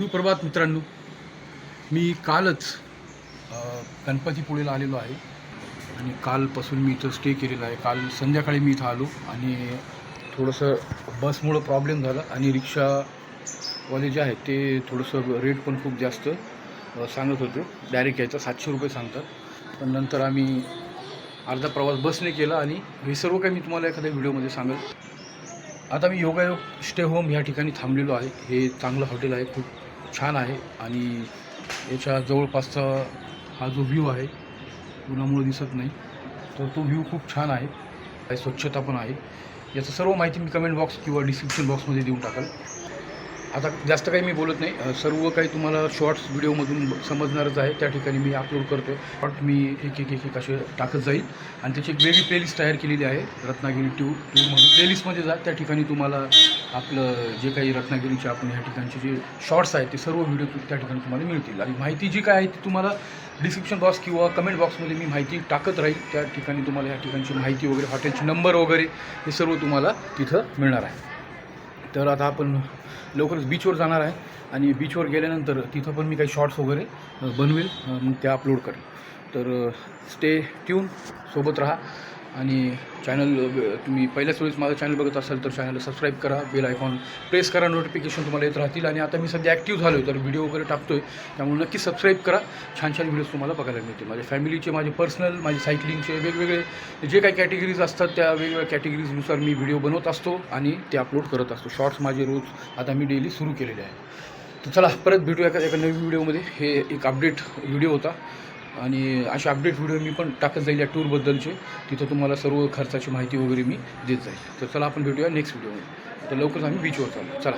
सुप्रभात मित्रांनो. मी कालच गणपतीपुळेला आलेलो आहे. आणि कालपासून मी इथं स्टे केलेला आहे. काल संध्याकाळी मी इथं आलो आणि थोडंसं बसमुळं प्रॉब्लेम झाला आणि रिक्षावाले जे आहेत ते थोडंसं रेट पण खूप जास्त सांगत होते. डायरेक्ट यायचा सातशे रुपये सांगतात. पण नंतर आम्ही अर्धा प्रवास बसने केला आणि हे सर्व काही मी तुम्हाला एखाद्या व्हिडिओमध्ये सांगेल. आता मी योगायोग स्टे होम ह्या ठिकाणी थांबलेलो आहे. हे चांगलं हॉटेल आहे. खूप छान आहे आणि याच्या जवळपासचा हा जो व्ह्यू आहे उन्हामुळे दिसत नाही. तर तो व्ह्यू खूप छान आहे. काही स्वच्छता पण आहे. याचं सर्व माहिती मी कमेंट बॉक्स किंवा डिस्क्रिप्शन बॉक्समध्ये देऊन टाकाल. आता जास्त काही मी बोलत नाही. सर्व काही तुम्हाला शॉर्ट्स व्हिडिओमधून समजणारच आहे. त्या ठिकाणी मी अपलोड करतो शॉर्ट मी एक एक एक एक असे टाकत जाईल. आणि त्याची एक वेगळी प्लेलिस्ट तयार केलेली आहे. रत्नागिरी ट्यू टूर म्हणून प्लेलिस्टमध्ये जा. त्या ठिकाणी तुम्हाला आपलं जे काही रत्नागिरीचे आपण ह्या ठिकाणचे जे शॉर्ट्स आहेत ते सर्व व्हिडिओ त्या ठिकाणी तुम्हाला मिळतील. आणि माहिती जी काय आहे ती तुम्हाला डिस्क्रिप्शन बॉक्स किंवा कमेंट बॉक्समध्ये मी माहिती टाकत राहील. त्या ठिकाणी तुम्हाला ह्या ठिकाणची माहिती वगैरे हॉटेलचे नंबर वगैरे हे सर्व तुम्हाला तिथं मिळणार आहे. तर आता आपण लवकरच बीचवर जाणार आहे. आणि बीचवर गेल्यानंतर तिथं पण मी काही शॉर्ट्स वगैरे बनवेल मग ते अपलोड करेल. तर स्टे ट्यून सोबत राहा. आणि चॅनल तुम्ही पहिल्याच वेळेस माझं चॅनल बघत असाल तर चॅनलला सबस्क्राईब करा बेल आयकॉन प्रेस करा नोटिफिकेशन तुम्हाला येत राहतील. आणि आता मी सध्या ॲक्टिव्ह झालो आहे तर व्हिडिओ वगैरे टाकतो आहे त्यामुळे नक्की सबस्क्राईब करा. छान छान व्हिडिओज तुम्हाला बघायला मिळतील. माझ्या फॅमिलीचे माझे पर्सनल माझे सायकलिंगचे वेगवेगळे जे काही कॅटेगरीज असतात त्या वेगवेगळ्या कॅटेगरीजनुसार मी व्हिडिओ बनवत असतो आणि ते अपलोड करत असतो. शॉर्ट्स माझे रोज आता मी डेली सुरू केलेले आहे. तर चला परत भेटूया एका एका नवीन व्हिडिओमध्ये हे एक अपडेट व्हिडिओ होता. आणि असे अपडेट व्हिडिओ मी पण टाकत जाईल या टूरबद्दलचे तिथं तुम्हाला सर्व खर्चाची माहिती वगैरे मी देत जाईल. तर चला आपण भेटूया नेक्स्ट व्हिडिओमध्ये तर लवकरच आम्ही बीचवर चालू. चला.